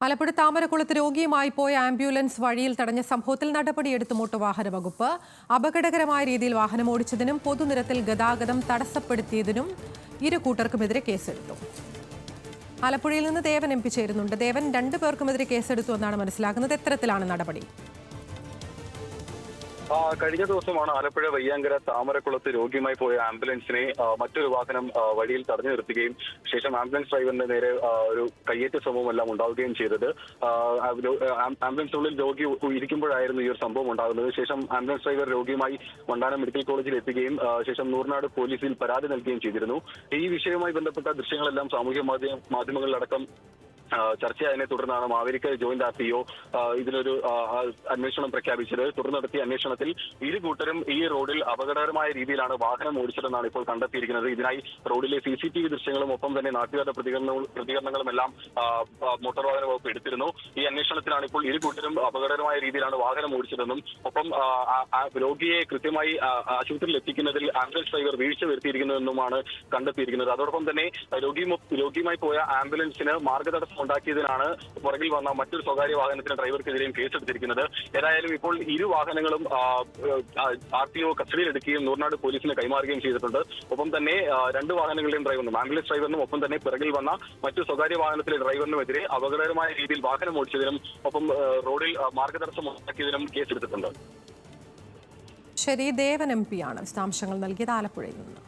ആലപ്പുഴ താമരക്കുളത്ത് രോഗിയുമായി പോയ ആംബുലൻസ് വഴിയിൽ തടഞ്ഞ സംഭവത്തിൽ നടപടിയെടുത്ത് മോട്ടോർവാഹന വകുപ്പ് അപകടകരമായ രീതിയിൽ വാഹനം ഓടിച്ചതിനും പൊതുനിരത്തിൽ ഗതാഗതം തടസ്സപ്പെടുത്തിയതിനും ഇരു കൂട്ടർക്കുമെതിരെ കേസെടുത്തു. ആലപ്പുഴയിൽ നിന്ന് ദേവൻ എം പി ചേരുന്നുണ്ട്. ദേവൻ രണ്ടു പേർക്കുമെതിരെ കേസെടുത്തു എന്നാണ് മനസ്സിലാക്കുന്നത് എത്തരത്തിലാണ് നടപടി? കഴിഞ്ഞ ദിവസമാണ് ആലപ്പുഴ വയ്യാങ്കര താമരക്കുളത്ത് രോഗിയുമായി പോയ ആംബുലൻസിനെ മറ്റൊരു വാഹനം വഴിയിൽ തടഞ്ഞു നിർത്തുകയും ശേഷം ആംബുലൻസ് ഡ്രൈവറിന്റെ നേരെ ഒരു കയ്യേറ്റ ശ്രമവും എല്ലാം ഉണ്ടാവുകയും ചെയ്തത്. ആംബുലൻസിനുള്ളിൽ രോഗി ഇരിക്കുമ്പോഴായിരുന്നു ഈ ഒരു സംഭവം ഉണ്ടാകുന്നത്. ശേഷം ആംബുലൻസ് ഡ്രൈവർ രോഗിയുമായി വണ്ടാനം മെഡിക്കൽ കോളേജിൽ എത്തുകയും ശേഷം നൂറിനാട് പോലീസിൽ പരാതി നൽകുകയും ചെയ്തിരുന്നു. ഈ വിഷയവുമായി ബന്ധപ്പെട്ട ദൃശ്യങ്ങളെല്ലാം സാമൂഹ്യ മാധ്യമ മാധ്യമങ്ങളിലടക്കം ചർച്ചയായതിനെ തുടർന്നാണ് മാവേലിക്കൽ ജോയിന്റ് ആർ ടി ഒ ഇതിനൊരു അന്വേഷണം പ്രഖ്യാപിച്ചത്. തുടർന്ന് നടത്തിയ അന്വേഷണത്തിൽ ഇരു കൂട്ടരും ഈ റോഡിൽ അപകടകരമായ രീതിയിലാണ് വാഹനം ഓടിച്ചതെന്നാണ് ഇപ്പോൾ കണ്ടെത്തിയിരിക്കുന്നത്. ഇതിനായി റോഡിലെ സി സി ടി വി ദൃശ്യങ്ങളും ഒപ്പം തന്നെ നാട്ടുകാരുടെ പ്രതികരണങ്ങളും പ്രതികരണങ്ങളും എല്ലാം മോട്ടോർ വാഹന വകുപ്പ് എടുത്തിരുന്നു. ഈ അന്വേഷണത്തിലാണ് ഇപ്പോൾ ഇരു കൂട്ടരും അപകടകരമായ രീതിയിലാണ് വാഹനം ഓടിച്ചതെന്നും ഒപ്പം രോഗിയെ കൃത്യമായി ആശുപത്രിയിൽ എത്തിക്കുന്നതിൽ ആംബുലൻസ് ഡ്രൈവർ വീഴ്ച വരുത്തിയിരിക്കുന്നതെന്നുമാണ് കണ്ടെത്തിയിരിക്കുന്നത്. അതോടൊപ്പം തന്നെ രോഗി രോഗിയുമായി പോയ ആംബുലൻസിന് മാർഗതടസ്സം ഉണ്ടാക്കിയതിനാണ് പുറകിൽ വന്ന മറ്റൊരു സ്വകാര്യ വാഹനത്തിന് ഡ്രൈവർക്കെതിരെയും കേസെടുത്തിരിക്കുന്നത് ഏതായാലും ഇപ്പോൾ ഇരു വാഹനങ്ങളും ആർ ടി ഒ കസ്റ്റഡിയിലെടുക്കുകയും നൂറിനാട് പോലീസിന് കൈമാറുകയും ചെയ്തിട്ടുണ്ട്. ഒപ്പം തന്നെ രണ്ട് വാഹനങ്ങളുടെയും ഡ്രൈവറിനും ആംബുലൻസ് ഡ്രൈവറിനും ഒപ്പം തന്നെ പിറകിൽ വന്ന മറ്റു സ്വകാര്യ വാഹനത്തിലെ ഡ്രൈവറിനുമെതിരെ അപകടകരമായ രീതിയിൽ വാഹനം ഓടിച്ചതിനും ഒപ്പം റോഡിൽ മാർഗതടസ്സം ഉണ്ടാക്കിയതിനും കേസെടുത്തിട്ടുണ്ട് ശരി ദേവൻ എം പി ആണ്. വിശദാംശങ്ങൾ നൽകിയത് ആലപ്പുഴയിൽ നിന്ന്.